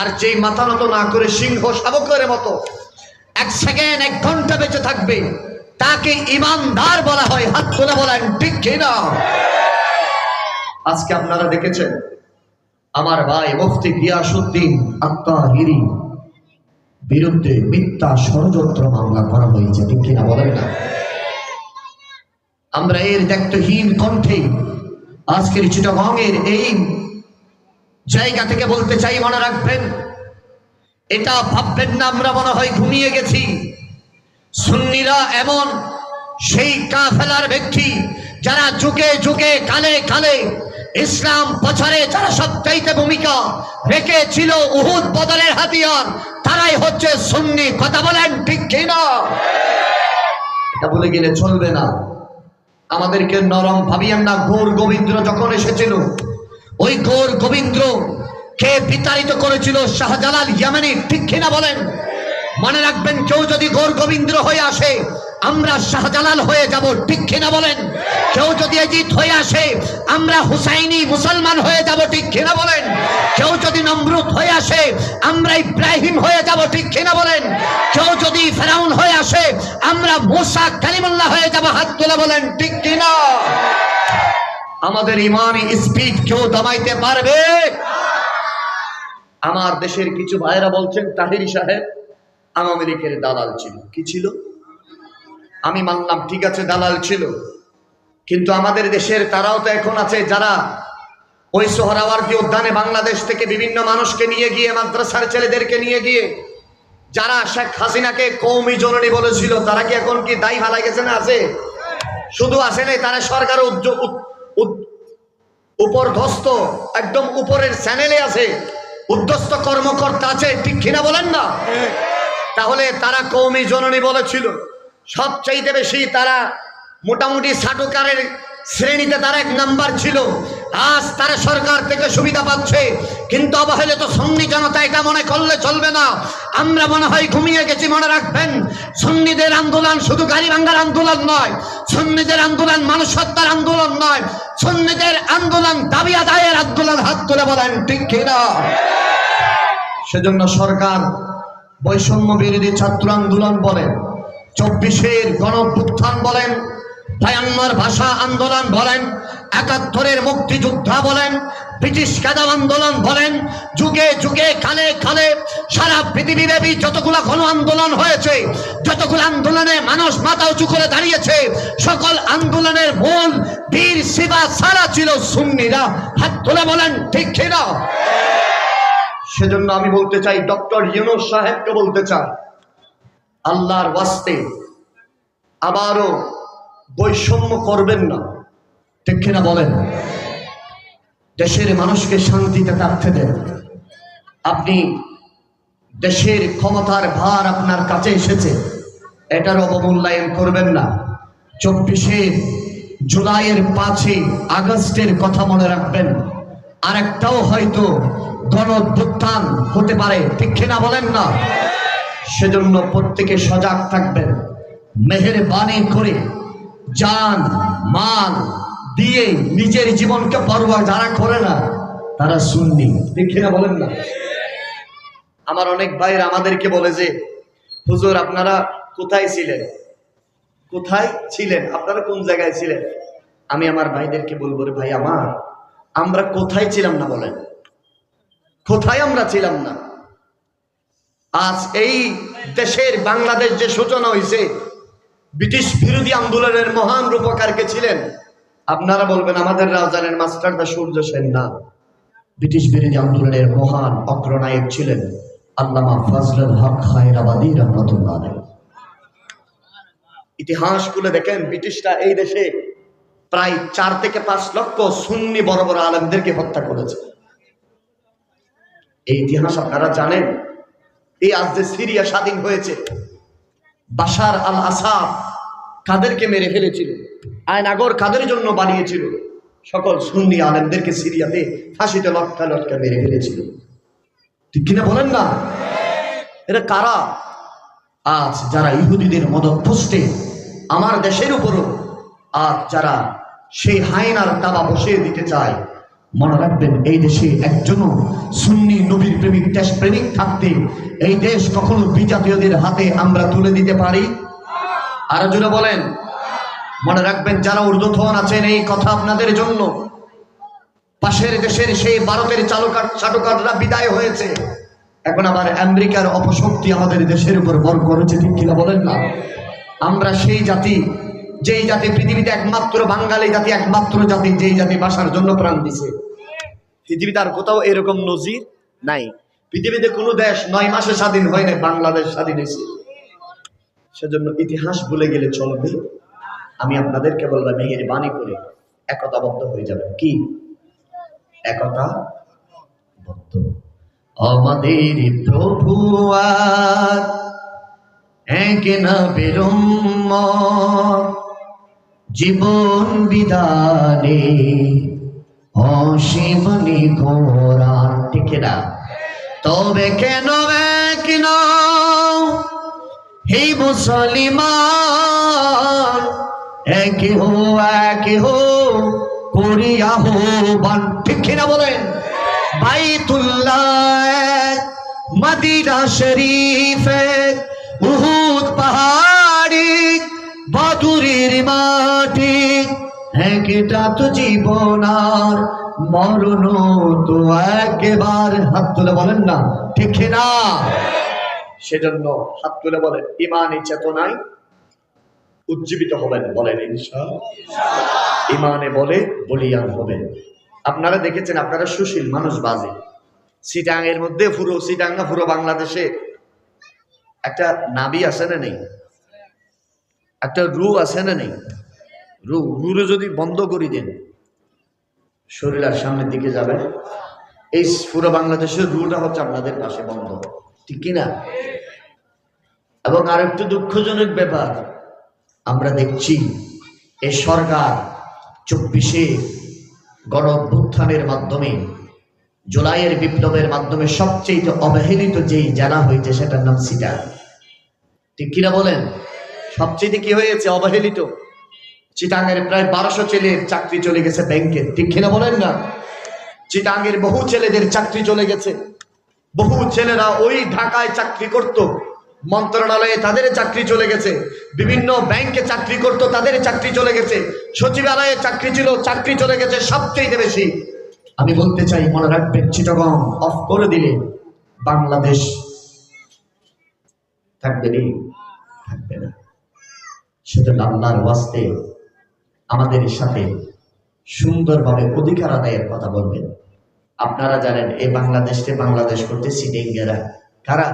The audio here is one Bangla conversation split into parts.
আর যেই মাথা নত না করে সিংহ শাবকের মতো এক সেকেন্ড, এক ঘণ্টা বেঁচে থাকবে, তাকে ইমানদার বলা হয়, হাত তুলে বলেন, ঠিক কিনা আজকে আপনারা দেখেছেন, আমার ভাই মুফতি গিয়াসুদ্দিন আত্মাহিরি বিরুদ্ধে মিথ্যা ষড়যন্ত্র মামলা করা হয়েছে, ঠিক কিনা বলেন না? আমরা এর দায়িত্বহীন কণ্ঠে আজকের চিটাগংয়ের এই জায়গা থেকে বলতে চাই, মনে রাখবেন, এটা ভাববেন না, আমরা মনে হয় ঘুমিয়ে গেছি। সুন্নিরা এমন, সেই কাফেলার ব্যক্তি যারা যুগে যুগে, কালে কালে ইসলাম প্রচারে যারা সবচাইতে ভূমিকা রেখেছিল উহুদ বদলের হাতিয়ার, তারাই হচ্ছে সুন্নি। কথা বলেন ঠিক কিনা? এটা বলে গেলে চলবে না। আমাদেরকে নরম ভাবিয়েন না গৌর গোবিন্দ যখন এসেছিল ওই গৌর গোবিন্দ কে বিতাড়িত করেছিল শাহজালাল ইয়ামানি ঠিক কিনা বলেন? মনে রাখবেন, কেউ যদি গৌর গোবিন্দ হয়ে আসে, আমরা শাহজালাল হয়ে যাব, ঠিক কিনা বলেন? কেউ যদি এজিত হয়ে আসে, আমরা হুসাইনি মুসলমান হয়ে যাব, ঠিক কিনা বলেন? কেউ যদি নমরুদ হয়ে আসে, আমরা ইব্রাহিম হয়ে যাব, ঠিক কিনা বলেন? কেউ যদি ফেরাউন হয়ে আসে, আমরা মুসা কালিমুল্লাহ হয়ে যাব, হাত তুলে বলেন, ঠিক কিনা? আমাদের ইমানি স্পিড কেউ দামাইতে পারবে? আমার দেশের কিছু ভাইরা বলছেন, তাহিরি সাহেব আওয়ামী লীগের দালাল ছিল। কি ছিল? আমি মানলাম, ঠিক আছে, দালাল ছিল। কিন্তু আমাদের দেশের তারাও তো এখন আছে, যারা ওই সোহরাওয়ার্দী উদ্যানে বাংলাদেশ থেকে বিভিন্ন মানুষকে নিয়ে গিয়ে, মাদ্রাসার ছেলেদেরকে নিয়ে গিয়ে, যারা শেখ হাসিনাকে কৌমি জননী বলেছিল, তারা কি এখন কি দায়ী ভালাই গেছে না আছে? শুধু আসে নাই তারা সরকার উদ্যোগ উপরধস্ত, একদম উপরের চ্যানেলে আছে। উদ্ধস্ত কর্মকর্তা আছে, ঠিক কিনা বলেন না? তাহলে তারা কৌমি জননী বলেছিল, সবচাইতে বেশি তারা মোটামুটি সাটুকারের শ্রেণীতে তারা এক নাম্বার ছিল। আজ তারা সরকার থেকে সুবিধা পাচ্ছে, কিন্তু অবহেলিত সন্নি জনতা এটা মনে করলে চলবে না। আমরা মনে হয় ঘুমিয়ে গেছি, মনে রাখবেন। সন্নিদের আন্দোলন শুধু গাড়ি ভাঙ্গার আন্দোলন নয় সন্নিদের আন্দোলন মানুষ হত্যার আন্দোলন নয়। সন্নিদের আন্দোলন দাবি আদায়ের আন্দোলন হাত তুলে বলেন, ঠিক কিনা সেজন্য সরকার বৈষম্য বিরোধী ছাত্র আন্দোলন বলেন চব্বিশের গণপুত্থান বলেন ভায়ান্মার ভাষা আন্দোলন বলেন, একাত্তরের মুক্তিযোদ্ধা বলেন, ব্রিটিশ কাদাম আন্দোলন বলেন, যুগে যুগে কালে কালে সারা পৃথিবীব্যাপী যতগুলো গণ আন্দোলন হয়েছে, যতগুলো আন্দোলনে মানুষ মাথা উঁচু করে দাঁড়িয়েছে, সকল আন্দোলনের মূল বীর শিবা সারা ছিল সুন্নিরা। হাত তুলে বলেন, ঠিক কিনা সেজন্য আমি বলতে চাই, ডক্টর ইউনুস সাহেবকে বলতে চাই, আল্লাহর ওয়াস্তে আবারও বৈষম্য করবেন না। ঠিক কিনা বলেন? দেশের মানুষকে শান্তিতে থাকতে দেন। আপনি দেশের ক্ষমতার ভার আপনার কাছে এসেছে, এটার অবমূল্যায়ন করবেন না। চব্বিশে জুলাইয়ের পাঁচই আগস্টের কথা মনে রাখবেন। আরেকটাও হয়তো গণভ্যুত্থান হতে পারে, ঠিক কিনা বলেন না? সেজন্য প্রত্যেকে সজাগ থাকবেন মেহের বাণী করে যান মান দিয়ে নিজের জীবনকে পরোয়া যারা করে না, তারা শুননি ঠিক না বলেন না? আমার অনেক ভাইয়ের আমাদেরকে বলে যে, হুজুর, আপনারা কোথায় ছিলেন? কোথায় ছিলেন? আপনারা কোন জায়গায় ছিলেন? আমি আমার ভাইদেরকে বলব, রে ভাই আমার, আমরা কোথায় ছিলাম না বলেন? কোথায় আমরা ছিলাম না? আজ এই দেশের বাংলাদেশ যে সূচনা হয়েছে ব্রিটিশ বিরোধী আন্দোলনের মহান রূপকারকে ছিলেন। আপনারা বলবেন, আমাদের রাজানের মাস্টার দা সূর্য সেন না। ব্রিটিশ বিরোধী আন্দোলনের মহান অগ্রনায়ক ছিলেন আল্লামা ফজলুল হক হায়রাবাদী রহমতুল্লাহ। ইতিহাস খুলে দেখেন, ব্রিটিশরা এই দেশে প্রায় চার থেকে পাঁচ লক্ষ সুন্নি বড় বড় আলেমদেরকে হত্যা করেছে। এই ইতিহাস আপনারা জানেন, এই আজ যে সিরিয়া স্বাধীন হয়েছে বাশার আল আসাদ কাদেরকে মেরে ফেলেছিল আইন আগর কাদের জন্য বানিয়েছিল? সকল সুন্নি আলেমদেরকে সিরিয়াতে ফাঁসিতে লটকা লটকা মেরে ফেলেছিল। ঠিক কিনা বলেন না? এরা কারা? আজ যারা ইহুদিদের মদত পুষ্টে আমার দেশের উপরও আজ যারা সেই হায়নার তাবা বসিয়ে দিতে চায়, মনে রাখবেন এই দেশে একজনও সুন্নি নবীর প্রেমিক, দেশ প্রেমিক থাকতে এই দেশ কখনো বিজাতীয়দের হাতে আমরা তুলে দিতে পারি? আরও জুড়ে বলেন। মনে রাখবেন, যারা ঊর্ধ্বতন আছেন, এই কথা আপনাদের জন্য। পাশের দেশের সেই ভারতের চালকার চাটকাররা বিদায় হয়েছে। এখন আবার আমেরিকার অপশক্তি আমাদের দেশের উপর বর করেছে, ঠিক কিনা বলেন না? আমরা সেই জাতি, যেই জাতি পৃথিবীতে একমাত্র বাঙালি, জাতি একমাত্র জাতি, যেই জাতি বাসার জন্য প্রাণ দিছে। পৃথিবীতে আর কোথাও এরকম নজির নাই। পৃথিবীতে কোনো দেশ নয় মাসে স্বাধীন হয় নাই, বাংলাদেশ স্বাধীন হয়েছে। সেজন্য ইতিহাস ভুলে গেলে চলবে। আমি আপনাদেরকে বললাম মেহের বাণী করে একতাবদ্ধ হয়ে যাবে। কি? একতা বদ্ধ আমাদের প্রভু আর এক না বেরম্ম জীবন বিদানে অসীমনি কোরআন ঠিক না? তবে কেন এক নও হে মুসলিমান এক হো এক হো, করিয়া হো বান। ঠিক না বলেন? বাইতুল্লাহ, মদিনা শরীফ উহুদ পাহাড়ি, বাদুরের মাটি একটা তো জীবন আর মরণ তো একবার। হাত তুলে বলেন না, ঠিক না? সেজন্য হাত তুলে বলেন, ইমানি চেতনায় উজ্জীবিত হবেন, বলেন ইমানে বলে বলিয়ান হবেন। আপনারা দেখেছেন, আপনারা সুশীল, মানুষ বাজে। সিটাং এর মধ্যে পুরো না পুরো বাংলাদেশে। একটা নাবি আছে না নেই? একটা রু আছে না নেই? রু, রুরে যদি বন্ধ করে দেন। শরীর আর সামনের দিকে যাবে। এই পুরো বাংলাদেশের রুটা হচ্ছে আপনাদের পাশে বন্ধ। ঠিক কিনা এবং আরেকটু দুঃখজনক ব্যাপার, আমরা দেখছি এ সরকার চব্বিশে গণ মাধ্যমে, জুলাইয়ের বিপ্লবের মাধ্যমে সবচেয়ে অবহেলিত যেই জেলা হয়েছে সেটার নাম সিটা ঠিক কিনা বলেন? সবচেয়ে কি হয়েছে? অবহেলিত। চিটাঙের প্রায় বারোশো ছেলের চাকরি চলে গেছে ব্যাংকে। ঠিক কিনা বলেন না? চিটাঙ্গের বহু ছেলেদের চাকরি চলে গেছে। বহু ছেলেরা ওই ঢাকায় চাকরি করত। মন্ত্রণালয়ে তাদের চাকরি চলে গেছে। বিভিন্ন ব্যাংকে চাকরি করত, তাদের চাকরি চলে গেছে। সচিবালয়ে চাকরি ছিল, চাকরি চলে গেছে সবচেয়ে বেশি। আমি বলতে চাই, মনে রাখবেন, চিটগং অফ করে দিলে বাংলাদেশ থাকবে থাকবে না। সেটা আল্লাহর ওয়াস্তে আমাদের সাথে সুন্দরভাবে অধিকার আদায়ের কথা বলবেন। আপনারা জানেন, এই বাংলাদেশকে বাংলাদেশ করতে সিটিংগেরা কারা?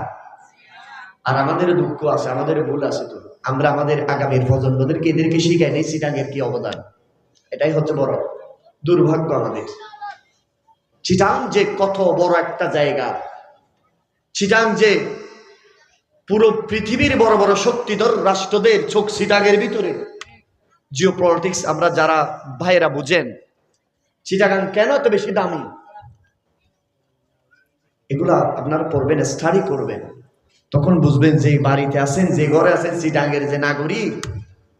আর আমাদের দুঃখ আছে, আমাদের ভুল আছে তো। আমরা আমাদের আগামীর প্রজন্মদেরকে এদেরকে শিখাই নেই সিটাঙের কি অবদান। এটাই হচ্ছে বড় দুর্ভাগ্য আমাদের। চিটাং যে কত বড় একটা জায়গা। চিটাং যে পুরো পৃথিবীর বড় বড় শক্তিধর রাষ্ট্রদের চোখ চিটাগের ভিতরে। জিও পলিটিক্স আমরা যারা ভাইয়েরা বুঝেন, চিটাগাং কেন এত বেশি দামি? এগুলা আপনারা পড়বেন স্টাডি করবেন। তখন বুঝবেন যে বাড়িতে আছেন, যে ঘরে আছেন চিটাঙ্গের যে নাগরিক,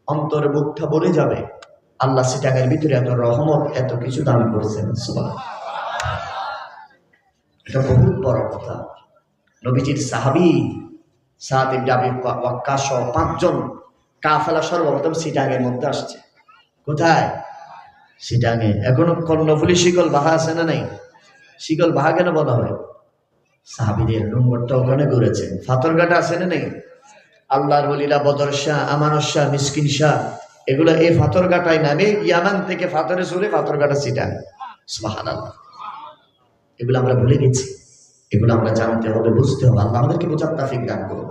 অন্তরে মুখটা ভরে যাবে, আল্লাহ চিটাঙ্গের ভিতরে এত রহমত, এত কিছু দান করেছেন। এটা বহুত বড় কথা। নবীজির সাহাবি সাদ ইবনে পাঁচজন কাফেলা সর্বপ্রথম সিটাঙের মধ্যে আসছে। কোথায়? সিটাঙে এখনও কর্ণফুলি শিকল বাহা আছে না নাই? শিকল বাহা কেন বলা হয়? সাহাবিদের নোংরটা ওখানে ঘুরেছেন। ফাতরঘাটা আছে না নেই? আল্লাহর বলিলা বদর শাহ, আমানত শাহ, মিসকিন শাহ, এগুলো এই ফাতরঘাটায় নামে ইয়ামান থেকে ফাতরে চলে ফাতরঘাটা সিটাং। সুবাহান এগুলো আমরা ভুলে গেছি। এগুলো আমরা জানতে হবে, বুঝতে হবে। আল্লাহ আমাদেরকে বোঝার তাফিক দান করুন।